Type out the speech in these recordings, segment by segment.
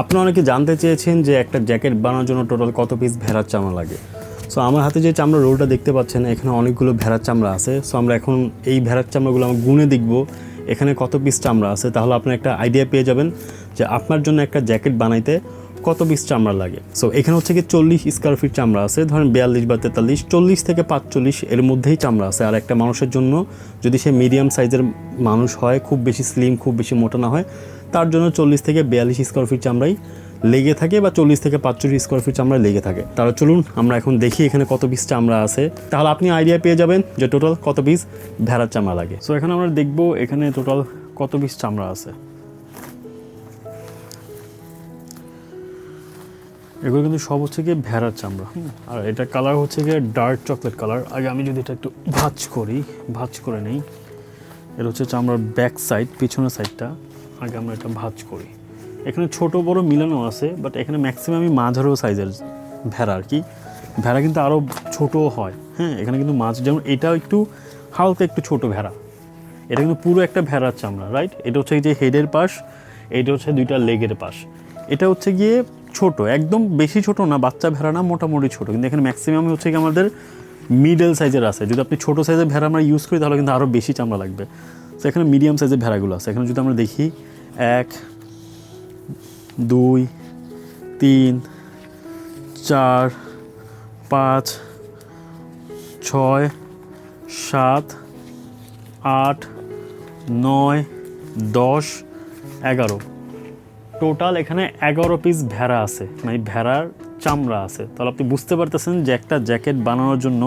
আপনারা অনেকে জানতে চেয়েছেন যে একটা জ্যাকেট বানানোর জন্য টোটাল কত পিস ভেড়ার চামড়া লাগে? সো আমার হাতে যে চামড়া রোলটা দেখতে পাচ্ছেন, এখানে অনেকগুলো ভেড়ার চামড়া আছে। সো আমরা এখন এই ভেড়ার চামড়াগুলো আমরা গুনে দেখব, এখানে কত পিস চামড়া আছে। তাহলে আপনি একটা আইডিয়া পেয়ে যাবেন যে আপনার জন্য একটা জ্যাকেট বানাইতে কত পিস চামড়া লাগে? সো এখানে হচ্ছে কি চল্লিশ স্কোয়ার ফিট চামড়া আছে, ধরেন বিয়াল্লিশ বা তেতাল্লিশ, চল্লিশ থেকে পাঁচচল্লিশ এর মধ্যেই চামড়া আছে। আর একটা মানুষের জন্য যদি সে মিডিয়াম সাইজের মানুষ হয়, খুব বেশি স্লিম খুব বেশি মোটা না হয়, তার জন্য চল্লিশ থেকে বিয়াল্লিশ স্কোয়ার ফিট চামড়াই লেগে থাকে বা চল্লিশ থেকে পাঁচচল্লিশ স্কোয়ার ফিট চামড়া লেগে থাকে। তাহলে চলুন আমরা এখন দেখি এখানে কত পিস চামড়া আছে। তাহলে আপনি আইডিয়া পেয়ে যাবেন যে টোটাল কত পিস ভেড়ার চামড়া লাগে। সো এখন আমরা দেখব এখানে টোটাল কত পিস চামড়া আছে। এগুলো কিন্তু সব হচ্ছে গিয়ে ভেড়ার চামড়া আর এটা কালার হচ্ছে গিয়ে ডার্ক চকলেট কালার আগে আমি যদি এটা একটু ভাজ করি, ভাজ করে নেই, এটা হচ্ছে চামড়ার ব্যাক সাইড পিছনের সাইডটা আগে আমরা এটা ভাজ করি। এখানে ছোট বড় মিলানো আছে বাট এখানে ম্যাক্সিমামই মাঝারো সাইজের ভেড়া আর কি। ভেড়া কিন্তু আরও ছোটও হয় হ্যাঁ। এখানে কিন্তু মাছ যেমন এটাও একটু হালকা একটু ছোট ভেড়া। এটা কিন্তু পুরো একটা ভেড়ার চামড়া রাইট এটা হচ্ছে যে হেডের পাশ, এটা হচ্ছে দুইটা লেগের পাশ। এটা হচ্ছে গিয়ে ছোট, একদম বেশি ছোট না, বাচ্চা ভেড়া না, মোটামুটি ছোট। কিন্তু এখানে ম্যাক্সিমাম হচ্ছে কি আমাদের মিডল সাইজের আছে। যদি আপনি ছোট সাইজের ভেড়া আমরা ইউজ করি, তাহলে কিন্তু আরও বেশি চামড়া লাগবে। তো এখানে মিডিয়াম সাইজের ভেড়াগুলো আছে। এখানে যদি আমরা দেখি, এক, দুই, তিন, চার, পাঁচ, ছয়, সাত, আট, নয়, দশ, এগারো। টোটাল এখানে এগারো পিস ভেড়া আছে মানে ভেড়ার চামড়া আছে। তাহলে আপনি বুঝতে পারতেছেন যে একটা জ্যাকেট বানানোর জন্য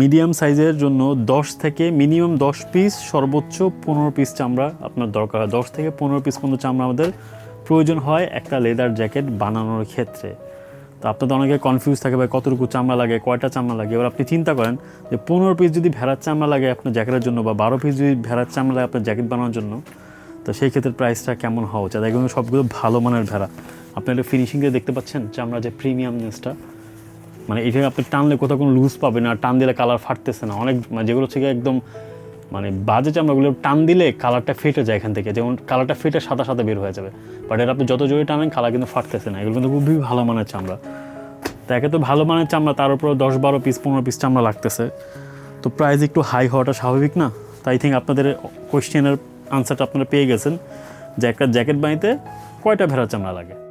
মিডিয়াম সাইজের জন্য দশ থেকে মিনিমাম দশ পিস সর্বোচ্চ পনেরো পিস চামড়া আপনার দরকার হয়। দশ থেকে পনেরো পিস পর্যন্ত চামড়া আমাদের প্রয়োজন হয় একটা লেদার জ্যাকেট বানানোর ক্ষেত্রে। তো আপনাদের অনেকে কনফিউজ থাকে, ভাই কতটুকু চামড়া লাগে, কয়টা চামড়া লাগে? এবার আপনি চিন্তা করেন যে পনেরো পিস যদি ভেড়ার চামড়া লাগে আপনার জ্যাকেটের জন্য বা বারো পিস যদি ভেড়ার চামড়া লাগে আপনার জ্যাকেট বানানোর জন্য তো সেই ক্ষেত্রে প্রাইসটা কেমন হওয়া উচিত? এগুলো সবগুলো ভালো মানের ভেড়া। আপনি একটা ফিনিশিং দিয়ে দেখতে পাচ্ছেন চামড়া যে প্রিমিয়ামনেসটা মানে এটা আপনি টানলে কোথাও কোনো লুজ পাবে না টান দিলে কালার ফাটতেছে না। অনেক মানে যেগুলো থেকে একদম মানে বাজে চামড়াগুলো টান দিলে কালারটা ফেটে যায় এখান থেকে। যেমন কালারটা ফেটে সাদা সাদা বের হয়ে যাবে। বাট এটা আপনি যত জোরে টানেন কালার কিন্তু ফাটতেছে না। এগুলো কিন্তু খুবই ভালো মানের চামড়া। তো একে তো ভালো মানের চামড়া, তার উপর দশ বারো পিস পনেরো পিস চামড়া লাগতেছে। তো প্রাইস একটু হাই হওয়াটা স্বাভাবিক না? তাই থিঙ্ক আপনাদের কোয়েশ্চেনের আনসারটা আপনারা পেয়ে গেছেন। যে একটা জ্যাকেট বানিতে কয়টা ভেড়া চামড়া লাগে?